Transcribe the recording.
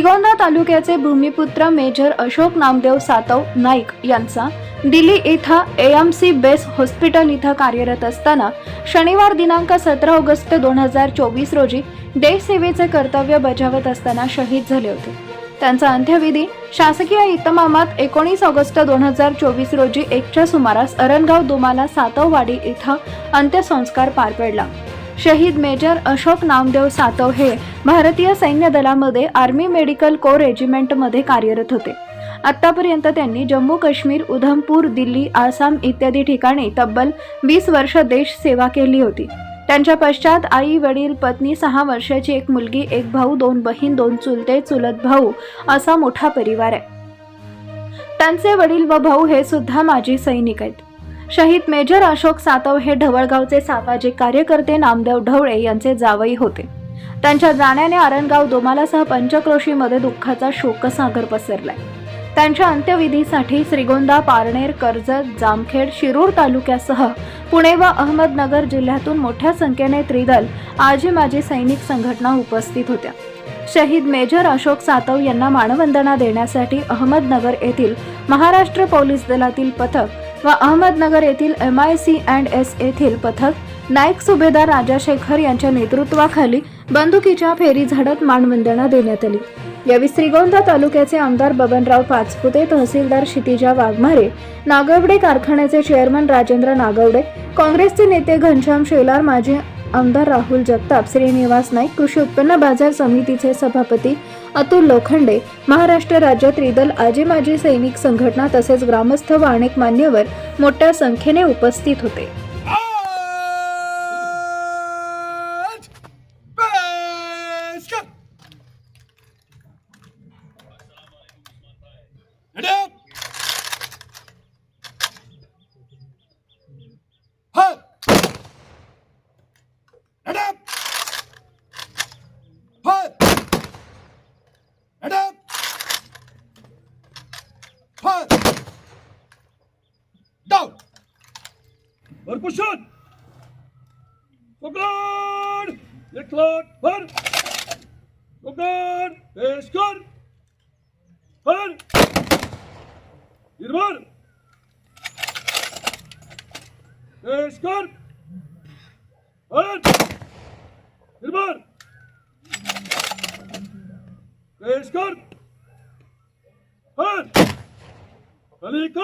श्रीगोंदा तालुक्याचे भूमिपुत्र मेजर अशोक नामदेव सातव नाईक यांचा दिल्ली इथं एएमसी बेस हॉस्पिटल इथं कार्यरत असताना शनिवार दिनांक सतरा ऑगस्ट दोन हजार चोवीस रोजी देशसेवेचे कर्तव्य बजावत असताना शहीद झाले होते. त्यांचा अंत्यविधी शासकीय इतमामात एकोणीस ऑगस्ट दोन हजार चोवीस रोजी एकच्या सुमारास अरणगाव दुमाला सातववाडी इथं अंत्यसंस्कार पार पडला. शहीद मेजर अशोक नामदेव सातव हे भारतीय सैन्य दलामध्ये आर्मी मेडिकल को रेजिमेंटमध्ये कार्यरत होते. आतापर्यंत त्यांनी जम्मू काश्मीर उधमपूर दिल्ली आसाम इत्यादी ठिकाणी तब्बल वीस वर्ष देश सेवा केली होती. त्यांच्या पश्चात आई वडील पत्नी सहा वर्षाची एक मुलगी एक भाऊ दोन बहीण दोन चुलते चुलत भाऊ असा मोठा परिवार आहे. त्यांचे वडील व भाऊ हे सुद्धा माजी सैनिक आहेत. शहीद मेजर अशोक सातव हे ढवळगावचे सामाजिक कार्यकर्ते नामदेव ढवळे यांचे जावई होते. त्यांच्या जाण्याने आरणगाव दोमालासह पंचक्रोशीमध्ये दुःखाचा शोकसागर पसरलाय. त्यांच्या अंत्यविधीसाठी श्रीगोंदा पारनेर कर्जत जामखेड शिरूर तालुक्यासह पुणे व अहमदनगर जिल्ह्यातून मोठ्या संख्येने त्रिदल आजी माजी सैनिक संघटना उपस्थित होत्या. शहीद मेजर अशोक सातव यांना मानवंदना देण्यासाठी अहमदनगर येथील महाराष्ट्र पोलीस दलातील पथक व अहमदनगर येथील M I C and S येथील पथक नाईक सुभेदार राजाशेखर यांच्या नेतृत्वाखाली बंदुकीच्या फेरी झडत मानवंदना देण्यात आली. यावेळी श्रीगोंदा तालुक्याचे आमदार बबनराव पाचपुते तहसीलदार क्षितिजा वाघमारे नागवडे कारखान्याचे चेअरमन राजेंद्र नागवडे काँग्रेसचे नेते घनश्याम शेलार माजी आमदार राहुल जगताप श्रीनिवास नाईक कृषी उत्पन्न बाजार समितीचे सभापती अतुल लोखंडे महाराष्ट्र राज्य त्रिदल आजी माजी सैनिक संघटना तसेच ग्रामस्थ व अनेक मान्यवर मोठ्या संख्येने उपस्थित होते. Punch! Down! Var koşun! Toplar! Yaklar! Var! Toplar! Beş kar! Var! Bir var! Beş kar! Var! Bir var! Beş kar! Var! فريق